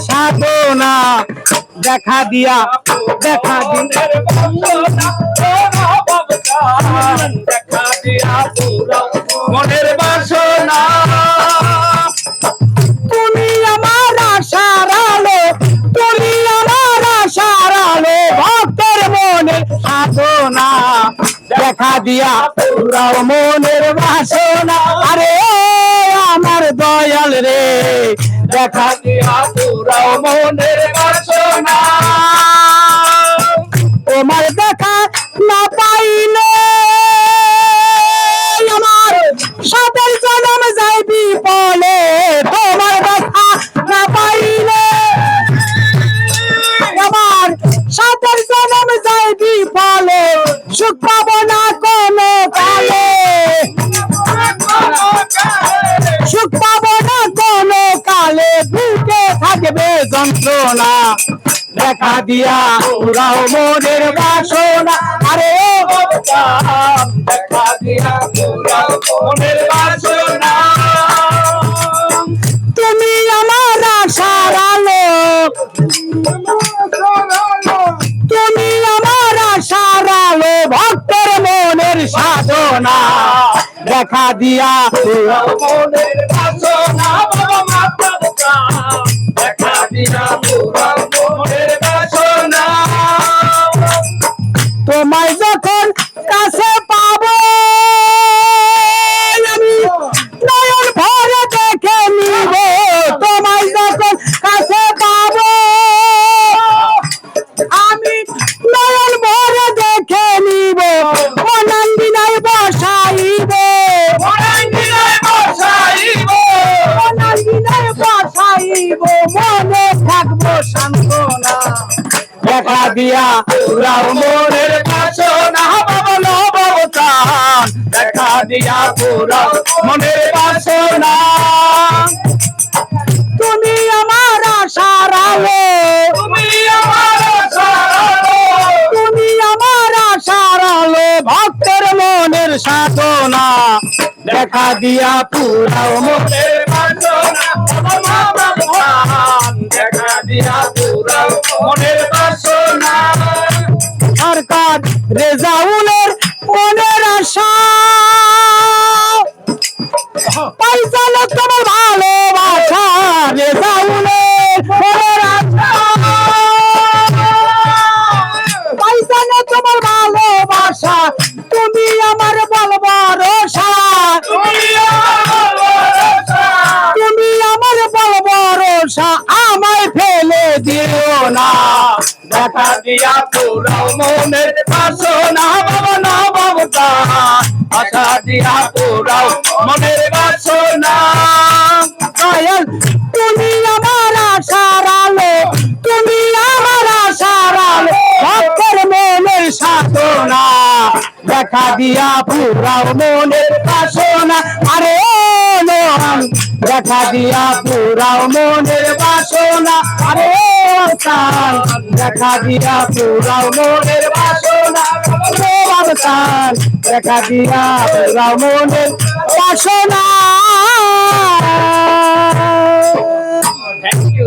সাধনা দেখা দিয়া দেখা দিয়া। মনের বাসনা। তুমি আমার আশার তুমি আমার আশার আলো, ভক্তের মনের সাধনা দেখা দিয়া, পুরাও মনের বাসনা। আরে, আমার দয়াল রে। দেখা দিয়া পুরাও মনের বাসনা। তোমার দেখা না পাইলে আমার সাদের জনম যাই বিপলে। তোমার দেখা না পাইলে আমার সাদের যন্ত্রণা দেখা দিয়া উড়াও মনের বাসনা। আরে দেখা দিয়া বাসনা। তুমি আমার আশার আলো। তুমি আমার আশার আলো, ভক্তের মনের সাধনা। দেখা দিয়া মনের বাসনা। দেখা দিয়া পুরাও দিয়া পুরাও মনের বাসনা বাবা নবতান দেখা দিয়া পুরাও মনের বাসনা। তুমি আমার আশার আলো। তুমি আমার সারালো তুমি আমার আশার আলো ভক্তের মনের সাধনা। দেখা দিয়া পুরাও মনে মনের সরকার রেজাউলের মনের আশা। লোক তোমার ভালোবাসা রেজাউলের দেখা দিয়া পুরাও মনের বাসনা, বাবা নবতা আশা দিয়া পুরাও মনের বাসনা। দয়াল তুমি আমার আশার আলো, তুমি আমার আশার আলো, ভক্তের মনের সাধনা। দেখা দিয়া পুরাও মনের বাসনা, আরে দেখা দিয়া পুরাও মনের বাসনা, আরে প্রাণ দেখা দিয়া পুরাও মনের বাসনা ও বাবতান দেখা দিয়া পুরাও মনের বাসনা। Thank you